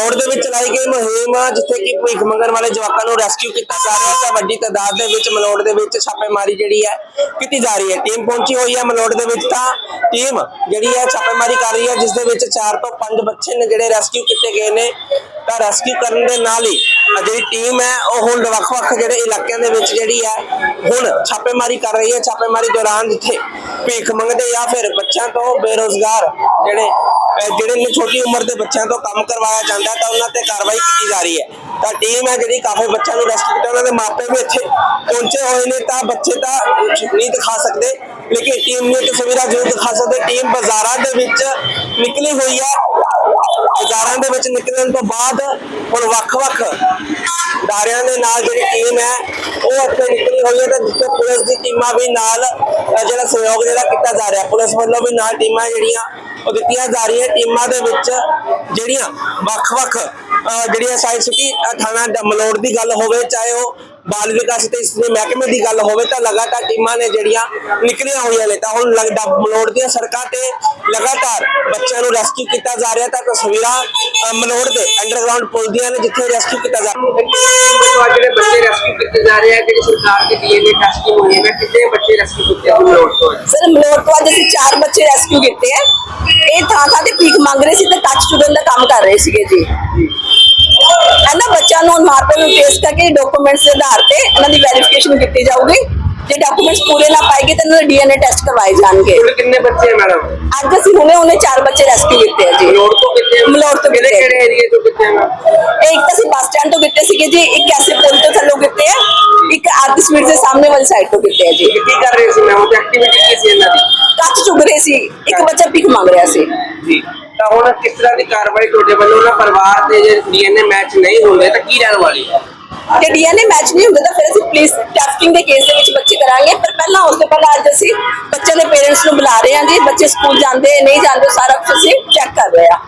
ਮਲੋੜ ਦੇ ਵਿੱਚ ਚਲਾਈ ਗਈ ਮੁਹਿੰਮ ਜਿੱਥੇ ਕਿ ਭੀਖ ਮੰਗਣ ਵਾਲੇ ਜਵਾਕਾਂ ਨੂੰ ਰੈਸਕਿਊ ਕੀਤਾ ਜਾ ਰਿਹਾ ਤਾਂ ਵੱਡੀ ਤਾਦਾਦ ਦੇ ਵਿੱਚ ਮਲੋੜ ਦੇ ਵਿੱਚ ਛਾਪੇਮਾਰੀ ਜਿਹੜੀ ਹੈ ਕੀਤੀ ਜਾ ਰਹੀ ਹੈ। ਟੀਮ ਪਹੁੰਚੀ ਹੋਈ ਹੈ ਮਲੋੜ ਦੇ ਵਿੱਚ ਤਾਂ ਟੀਮ ਜਿਹੜੀ ਹੈ ਛਾਪੇਮਾਰੀ ਕਰ ਰਹੀ ਹੈ, ਜਿਸ ਦੇ ਵਿੱਚ 4 ਤੋਂ 5 ਬੱਚੇ ਨੇ ਜਿਹੜੇ ਰੈਸਕਿਊ ਕੀਤੇ ਗਏ ਨੇ। ਤਾਂ ਰੈਸਕਿਊ ਕਰਨ ਦੇ ਨਾਲ ਹੀ ਜਿਹੜੀ ਟੀਮ ਹੈ, ਉਹ ਹੁਣ ਵੱਖ-ਵੱਖ ਜਿਹੜੇ ਇਲਾਕਿਆਂ ਦੇ ਵਿੱਚ ਜਿਹੜੀ ਹੈ, ਹੁਣ ਛਾਪੇਮਾਰੀ ਕਰ ਰਹੀ ਹੈ। ਛਾਪੇਮਾਰੀ ਦੌਰਾਨ ਜਿੱਥੇ ਭੀਖ ਮੰਗਦੇ ਜਾਂ ਫਿਰ ਬੱਚਿਆਂ ਤੋਂ ਬੇਰੋਜ਼ਗਾਰ ਜਿਹੜੇ ਜਿਹੜੇ ਨੇ ਛੋਟੀ ਉਮਰ ਦੇ ਬੱਚਿਆਂ ਤੋਂ ਕੰਮ ਕਰਵਾਇਆ ਜਾਂਦਾ ਤਾਂ ਉਹਨਾਂ ਤੇ ਕਾਰਵਾਈ ਕੀਤੀ ਜਾ ਰਹੀ ਹੈ। ਤਾਂ ਟੀਮ ਹੈ ਜਿਹੜੀ ਕਾਫੀ ਬੱਚਿਆਂ ਨੂੰ ਰੈਸਟ ਕੀਤਾ, ਉਹਨਾਂ ਦੇ ਮਾਪੇ ਵੀ ਇੱਥੇ ਪਹੁੰਚੇ ਹੋਏ ਨੇ ਤਾਂ ਬੱਚੇ ਤਾਂ ਨਹੀਂ ਦਿਖਾ ਸਕਦੇ, ਲੇਕਿਨ ਟੀਮ ਨੇ ਤਸਵੀਰਾਂ ਜ਼ਰੂਰ ਦਿਖਾ ਸਕਦੇ। ਟੀਮ ਬਾਜ਼ਾਰਾਂ ਦੇ ਵਿੱਚ ਨਿਕਲੀ ਹੋਈ ਹੈ। ਬਾਜ਼ਾਰਾਂ ਦੇ ਵਿੱਚ ਨਿਕਲਣ ਤੋਂ ਬਾਅਦ ਹੁਣ ਵੱਖ-ਵੱਖ ਦਾਰਿਆਂ ਦੇ ਨਾਲ ਜਿਹੜੀ ਟੀਮ ਹੈ, ਉਹ ਇੱਥੇ ਨਿਕਲੀ ਹੋਈ ਹੈ ਤੇ ਜਿੱਥੇ ਪੁਲਿਸ ਦੀ ਟੀਮਾਂ ਵੀ ਨਾਲ ਜਿਹੜਾ ਸਹਿਯੋਗ ਜਿਹੜਾ ਕੀਤਾ ਜਾ ਰਿਹਾ, ਪੁਲਿਸ ਵੱਲੋਂ ਵੀ ਨਾਲ ਟੀਮਾਂ ਜਿਹੜੀਆਂ ਉਹ ਦਿੱਤੀਆਂ ਜਾ ਰਹੀਆਂ, ਟੀਮਾਂ ਦੇ ਵਿੱਚ ਜਿਹੜੀਆਂ ਵੱਖ-ਵੱਖ ਜਿਹੜੀਆਂ ਸਾਈਡ ਸਿਟੀ ਥਾਣਾ ਮਲੋੜ ਦੀ ਗੱਲ ਹੋਵੇ ਚਾਹੇ ਉਹ ਬਾਲ ਵਿਕਾਸ ਤੇ ਇਸ ਦੇ ਮਹਿਕਮੇ ਦੀ ਗੱਲ ਹੋਵੇ ਤਾਂ ਲਗਾਤਾਰ ਟੀਮਾਂ ਨੇ ਜਿਹੜੀਆਂ ਨਿਕਲੀਆਂ ਹੋਈਆਂ ਨੇ ਤਾਂ ਹੁਣ ਲੱਗਦਾ ਮਲੋੜ ਦੀਆਂ ਸੜਕਾਂ ਤੇ ਲਗਾਤਾਰ ਬੱਚਿਆਂ ਨੂੰ ਰੈਸਕਿਊ ਕੀਤਾ ਜਾ ਰਿਹਾ ਤਾਂ ਤਸਵੀਰਾਂ ਮਲੋੜ ਦੇ ਅੰਡਰਗਰਾਉਂਡ ਪੁਲ ਦੀਆਂ ਨੇ ਜਿੱਥੇ ਰੈਸਕਿਊ ਕੀਤਾ ਜਾ ਰਿਹਾ। ਜਿਹੜੇ ਬੱਚੇ ਰੈਸਕਿਊ ਕੀਤੇ ਜਾ ਰਹੇ ਆ ਜਿਹੜੀ ਸਰਕਾਰ ਦੀ ਡੀਐਨਏ ਟੈਸਟ ਦੀ ਮੁਹਿੰਮ ਹੈ ਕਿੰਨੇ ਬੱਚੇ ਰੈਸਕਿਊ ਕੀਤੇ ਆ ਮਲੋੜ ਤੋਂ? ਸਰ ਮਲੋਟ ਤੋਂ ਅੱਜ ਅਸੀਂ ਚਾਰ ਬੱਚੇ ਰੈਸਕਿਊ ਕੀਤੇ ਆ। ਇਹ ਥਾਂ ਥਾਂ ਤੇ ਭੀਖ ਮੰਗ ਰਹੇ ਸੀ ਤੇ ਟੱਚ ਚੁਗਣ ਦਾ ਕੰਮ ਕਰ ਰਹੇ ਸੀਗੇ ਜੀ। ਇਹਨਾਂ ਬੱਚਿਆਂ ਨੂੰ ਮਾਪੇ ਨੂੰ ਟੈਸਟ ਕਰਕੇ ਡਾਕੂਮੈਂਟਸ ਦੇ ਆਧਾਰ ਤੇ ਇਹਨਾਂ ਦੀ ਵੈਰੀਫਿਕੇਸ਼ਨ ਕੀਤੀ ਜਾਊਗੀ। ਜੇ ਡਾਕੂਮੈਂਟਸ ਪੂਰੇ ਨਾ ਪਾਏਗੇ ਤਾਂ ਇਹਨਾਂ ਦੇ ਡੀਐਨਏ ਟੈਸਟ ਕਰਵਾਏ ਜਾਣਗੇ। ਕੁੱਲ ਕਿੰਨੇ ਬੱਚੇ ਆ ਮੈਡਮ? ਅੱਜ ਅਸੀਂ ਹੁਣੇ ਹੁਣੇ ਚਾਰ ਬੱਚੇ ਰੈਸਕਿਊ ਕੀਤੇ ਆ ਜੀ। ਮਲੋੜ ਤੋਂ ਕਿਤੇ ਮਲੋੜ ਤੋਂ ਕਿਹੜੇ। ਕਿਹੜੇ ਏਰੀਏ ਤੋਂ ਕਿਤੇ ਆ ਮੈਮ ਇਹ ਇੱਕ ਤਾਂ ਅਸੀਂ ਬੱਸ ਸਟੈਂਡ ਤੋਂ ਕੀਤੇ ਸੀਗੇ ਜੀ ਇੱਕ ਐਸੇ ਪੁਲ ਤੋਂ ਥੱਲੋਂ ਕੀਤੇ ਆ ਇੱਕ ਆਰਤੀ ਸਵੀਟ ਦੇ ਸਾਹਮਣੇ ਵਾਲੀ ਸਾਈਡ ਤੋਂ ਕੀਤੇ ਆ ਜੀ। ਕੀ ਕਰ ਰਹੇ ਸੀ ਮੈਮ ਉਹ ਐਕਟੀਵਿਟੀ ਕੀ ਸੀ ਇਹਨਾਂ ਦੀ? ਟੱਚ ਚੁਗ ਰਹੇ ਸੀ ਇੱਕ ਬੱਚਾ ਭੀਖ ਮੰਗ ਰਿਹਾ ਸੀ। ਜੀ। ਤਾਂ ਹੁਣ ਕਿਸ ਤਰ੍ਹਾਂ ਦੀ ਕਾਰਵਾਈ ਤੁਹਾਡੇ ਵੱਲੋਂ ਨਾ ਪਰਿਵਾਰ ਦੇ ਜੇ ਡੀਐਨਏ ਮੈਚ ਨਹੀਂ ਹੁੰਦੇ ਤਾਂ ਕੀ ਰਹਿਣ ਵਾਲੀ ਹੈ? ਜੇ ਡੀਐਨਏ ਮੈਚ ਨਹੀਂ ਹੁੰਦਾ ਤਾਂ ਫਿਰ ਅਸੀਂ ਪੁਲਿਸ ਟੈਸਟਿੰਗ ਦੇ ਕੇਸ ਦੇ ਵਿੱਚ ਬੱਚੇ ਕਰਾਂਗੇ। ਪਰ ਪਹਿਲਾਂ ਉਸ ਤੋਂ ਪਹਿਲਾਂ ਅੱਜ ਅਸੀਂ ਬੱਚਿਆਂ ਦੇ ਪੇਰੈਂਟਸ ਨੂੰ ਬੁਲਾ ਰਹੇ ਹਾਂ ਜੀ। ਬੱਚੇ ਸਕੂਲ ਜਾਂਦੇ, ਨਹੀਂ ਜਾਂਦੇ ਸਾਰਾ ਕੁਝ ਅਸੀਂ ਚੈੱਕ ਕਰ ਰਹੇ ਹਾਂ।